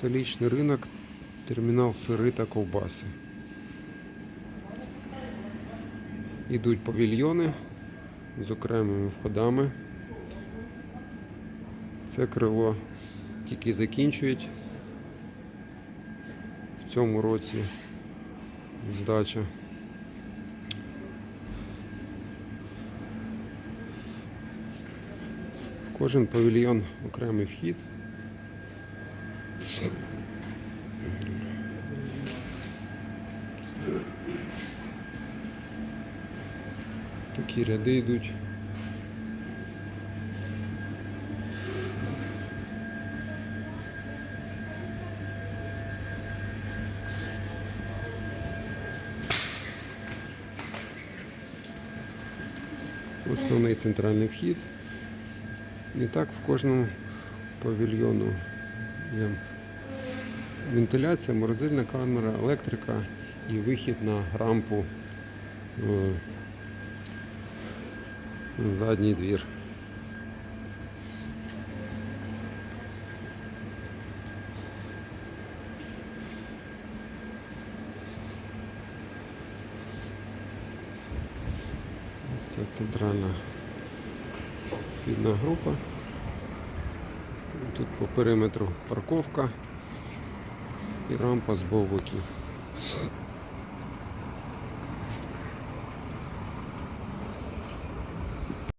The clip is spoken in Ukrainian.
Столичний ринок, термінал сири та ковбаси. Ідуть павільйони з окремими входами. Це крило тільки закінчують. В цьому році здача. В кожен павільйон окремий вхід. Такі ряди йдуть. Основний центральний вхід. І так в кожному павільйону є вентиляція, морозильна камера, електрика і вихід на рампу е, на задній двір. Це центральна вхідна група. Тут по периметру парковка і рампа з двох боків.